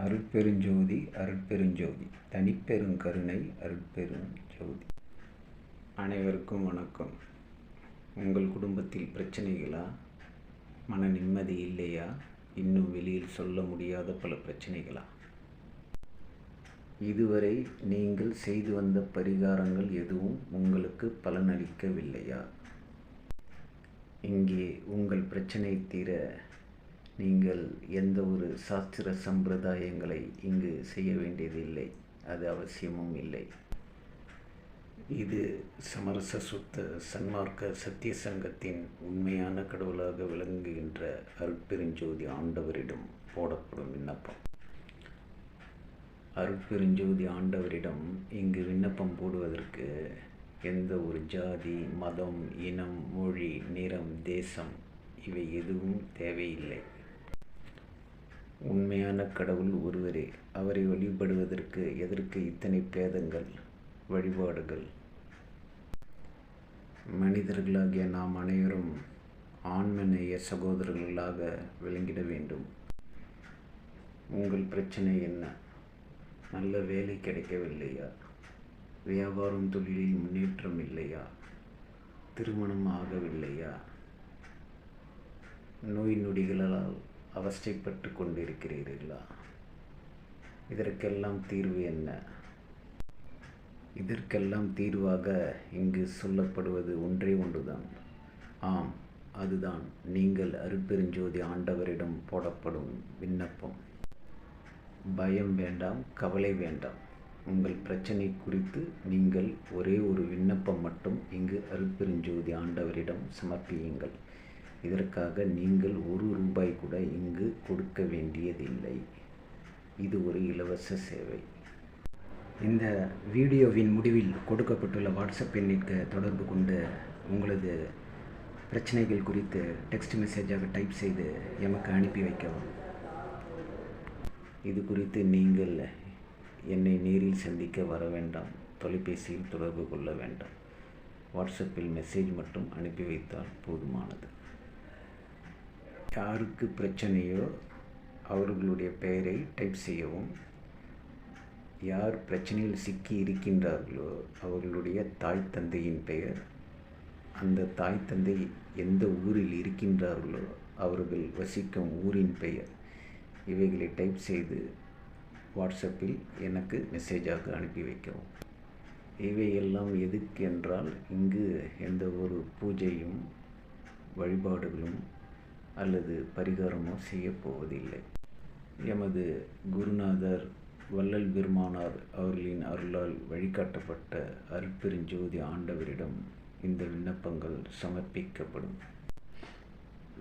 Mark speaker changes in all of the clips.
Speaker 1: அருட்பெருஞ்சோதி அருட்பெருஞ்சோதி. தனிப்பெருங்கருணை அருட்பெருஞ்சோதி. அனைவருக்கும் வணக்கம். உங்கள் குடும்பத்தில் பிரச்சனைகளா? மன நிம்மதி இல்லையா? இன்னும் வெளியில் சொல்ல முடியாத பல பிரச்சனைகளா? இதுவரை நீங்கள் செய்து வந்த பரிகாரங்கள் எதுவும் உங்களுக்கு பலனளிக்கவில்லையா? இங்கே உங்கள் பிரச்சனை தீர நீங்கள் எந்த ஒரு சாஸ்திர சம்பிரதாயங்களை இங்கு செய்ய வேண்டியதில்லை. அது அவசியமும் இல்லை. இது சமரச சுத்த சன்மார்க்க சத்திய சங்கத்தின் உண்மையான கடவுளாக விளங்குகின்ற அருட்பெருஞ்சோதி ஆண்டவரிடம் போடப்படும் விண்ணப்பம். அருட்பெருஞ்சோதி ஆண்டவரிடம் இங்கு விண்ணப்பம் போடுவதற்கு எந்த ஒரு ஜாதி மதம் இனம் மொழி நிறம் தேசம் இவை எதுவும் தேவையில்லை. உண்மையான கடவுள் ஒருவரே அவரை வழிபடுவதற்கு எதற்கு இத்தனை பேதங்கள் வழிபாடுகள்? மனிதர்களாகிய நாம் அனைவரும் ஆண்மநேய சகோதரர்களாக விளங்கிட வேண்டும். உங்கள் பிரச்சனை என்ன? நல்ல வேலை கிடைக்கவில்லையா? வியாபாரம் தொழிலில் முன்னேற்றம் இல்லையா? திருமணம் ஆகவில்லையா? நோய் நொடிகளால் அவஸ்தைப்பட்டு கொண்டிருக்கிறீர்களா இதற்கெல்லாம் தீர்வு என்ன? இதற்கெல்லாம் தீர்வாக இங்கு சொல்லப்படுவது ஒன்றே ஒன்றுதான். ஆம் அதுதான். நீங்கள் அருட்பெருஞ்சோதி ஆண்டவரிடம் போடப்படும் விண்ணப்பம். பயம் வேண்டாம் கவலை வேண்டாம். உங்கள் பிரச்சனை குறித்து நீங்கள் ஒரே ஒரு விண்ணப்பம் மட்டும் இங்கு அருட்பெருஞ்சோதி ஆண்டவரிடம் சமர்ப்பியுங்கள். இதற்காக நீங்கள் ஒரு ரூபாய் கூட இங்கு கொடுக்க வேண்டியதில்லை. இது ஒரு இலவச சேவை.
Speaker 2: இந்த வீடியோவின் முடிவில் கொடுக்கப்பட்டுள்ள வாட்ஸ்அப் எண்ணிற்கு தொடர்பு கொண்டு உங்களது பிரச்சனைகள் குறித்து டெக்ஸ்ட் மெசேஜாக டைப் செய்து எமக்கு அனுப்பி வைக்கவும்.
Speaker 1: இது குறித்து நீங்கள் என்னை நேரில் சந்திக்க வர வேண்டாம். தொலைபேசியில் தொடர்பு கொள்ள வேண்டாம். வாட்ஸ்அப்பில் மெசேஜ் மட்டும் அனுப்பி வைத்தால் போதுமானது. யாருக்கு பிரச்சனையோ அவர்களுடைய பெயரை டைப் செய்யவும் யார் பிரச்சனையில் சிக்கி இருக்கின்றார்களோ அவர்களுடைய தாய் தந்தையின் பெயர் அந்த தாய் தந்தை எந்த ஊரில் இருக்கின்றார்களோ அவர்கள் வசிக்கும் ஊரின் பெயர் இவைகளை டைப் செய்து வாட்ஸ்அப்பில் எனக்கு மெசேஜாக அனுப்பி வைக்கவும். இவையெல்லாம் எதுக்கு என்றால் இங்கு எந்த ஒரு பூஜையும் வழிபாடுகளும் அல்லது பரிகாரமோ செய்யப்போவதில்லை எமது குருநாதர் வள்ளல் பெருமானார் அவர்களின் அருளால் வழிகாட்டப்பட்ட அருட்பெருஞ்சோதி ஆண்டவரிடம் இந்த விண்ணப்பங்கள் சமர்ப்பிக்கப்படும்.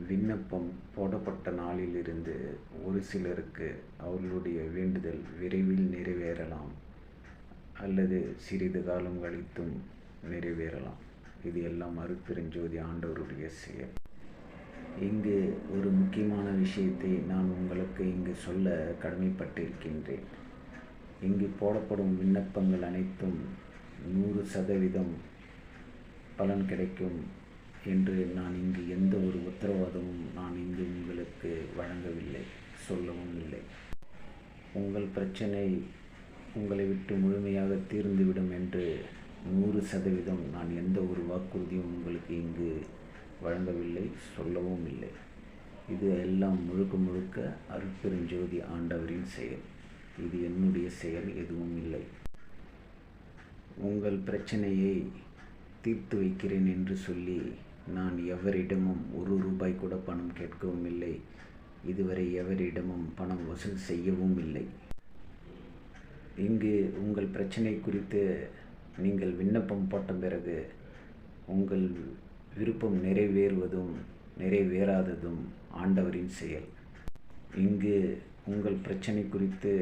Speaker 1: விண்ணப்பம் போடப்பட்ட நாளிலிருந்து ஒரு சிலருக்கு அவர்களுடைய வேண்டுதல் விரைவில் நிறைவேறலாம் அல்லது சிறிது காலம் கழித்தும் நிறைவேறலாம். இது எல்லாம் அருட்பெருஞ்சோதி ஆண்டவருடைய செயல். இங்கு ஒரு முக்கியமான விஷயத்தை நான் உங்களுக்கு இங்கு சொல்ல கடமைப்பட்டிருக்கின்றேன். இங்கு போடப்படும் விண்ணப்பங்கள் அனைத்தும் நூறு சதவீதம் பலன் கிடைக்கும் என்று நான் இங்கு எந்த ஒரு உத்தரவாதமும் நான் இங்கு உங்களுக்கு வழங்கவில்லை சொல்லவும் இல்லை. உங்கள் பிரச்சனை உங்களை விட்டு முழுமையாக தீர்ந்துவிடும் என்று நூறு சதவீதம் நான் எந்த ஒரு வாக்குறுதியும் உங்களுக்கு இங்கு வழங்கவில்லை சொல்லவும் இல்லை. இது எல்லாம் முழுக்க முழுக்க அருட்பெருஞ்சோதி ஆண்டவரின் செயல். இது என்னுடைய செயல் எதுவும் இல்லை. உங்கள் பிரச்சனையை தீர்த்து வைக்கிறேன் என்று சொல்லி நான் எவரிடமும் ஒரு ரூபாய் கூட பணம் கேட்கவும் இல்லை. இதுவரை எவரிடமும் பணம் வசூல் செய்யவும் இல்லை. இங்கு உங்கள் பிரச்சனை குறித்து நீங்கள் விண்ணப்பம் போட்ட பிறகு உங்கள் விருப்பம் நிறைவேறுவதும் நிறைவேறாததும் ஆண்டவரின் செயல். இங்கு உங்கள் பிரச்சனை குறித்து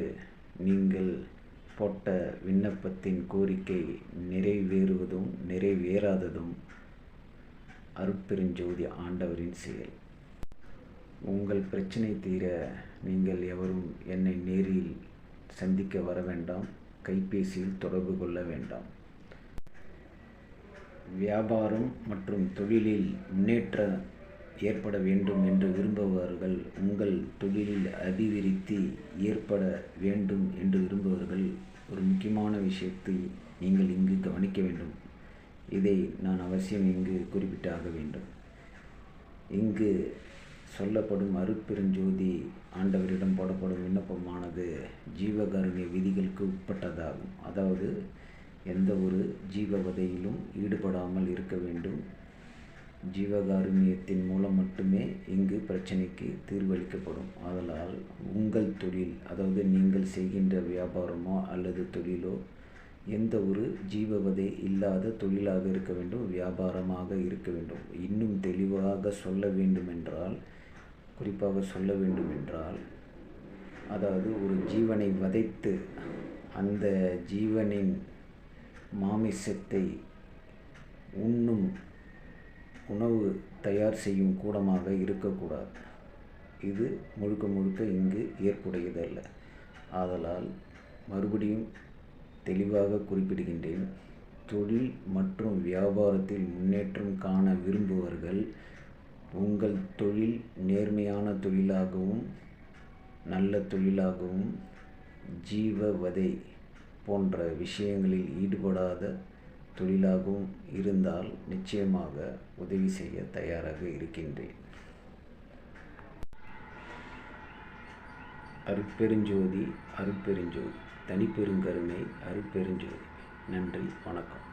Speaker 1: நீங்கள் போட்ட விண்ணப்பத்தின் கோரிக்கை நிறைவேறுவதும் நிறைவேறாததும் அருட்பெருஞ்சோதி ஆண்டவரின் செயல். உங்கள் பிரச்சனை தீர நீங்கள் எவரும் என்னை நேரில் சந்திக்க வர வேண்டாம் கைபேசியில் தொடர்பு கொள்ள வேண்டாம். வியாபாரம் மற்றும் தொழிலில் முன்னேற்ற
Speaker 2: ஏற்பட வேண்டும் என்று விரும்புபவர்கள் உங்கள் தொழிலில் அபிவிருத்தி ஏற்பட வேண்டும் என்று விரும்புபவர்கள் ஒரு முக்கியமான விஷயத்தை நீங்கள் இங்கு கவனிக்க வேண்டும். இதை நான் அவசியம் இங்கு குறிப்பிட்டாக வேண்டும். இங்கு சொல்லப்படும் அருப்பெருஞ்சோதி ஆண்டவரிடம் போடப்படும் விண்ணப்பமானது ஜீவகாருண்ய விதிகளுக்கு உட்பட்டதாகும். அதாவது எந்த ஒரு ஜீவவதையிலும் ஈடுபடாமல் இருக்க வேண்டும். ஜீவகாருண்யத்தின் மூலம் மட்டுமே இங்கு பிரச்சனைக்கு தீர்வளிக்கப்படும். ஆதலால் உங்கள் தொழில் அதாவது நீங்கள் செய்கின்ற வியாபாரமோ அல்லது தொழிலோ எந்த ஒரு ஜீவவதை இல்லாத தொழிலாக இருக்க வேண்டும் வியாபாரமாக இருக்க வேண்டும். இன்னும் தெளிவாக சொல்ல வேண்டுமென்றால் குறிப்பாக சொல்ல வேண்டுமென்றால் அதாவது ஒரு ஜீவனை வதைத்து அந்த ஜீவனின் மாமிசத்தை உண்ணும் உணவு தயார் செய்யும் கூடமாக இருக்கக்கூடாது. இது முழுக்க முழுக்க இங்கு ஏற்புடையதல்ல. ஆதலால் மறுபடியும் தெளிவாக குறிப்பிடுகின்றேன். தொழில் மற்றும் வியாபாரத்தில் முன்னேற்றம் காண விரும்புவர்கள் உங்கள் தொழில் நேர்மையான தொழிலாகவும் நல்ல தொழிலாகவும் ஜீவவதை போன்ற விஷயங்களில் ஈடுபடாத தொழிலாகவும் இருந்தால் நிச்சயமாக உதவி செய்ய தயாராக இருக்கின்றேன். அருட்பெருஞ்சோதி அருட்பெருஞ்சோதி. தனிப்பெருங்கருணை அருட்பெருஞ்சோதி. நன்றி வணக்கம்.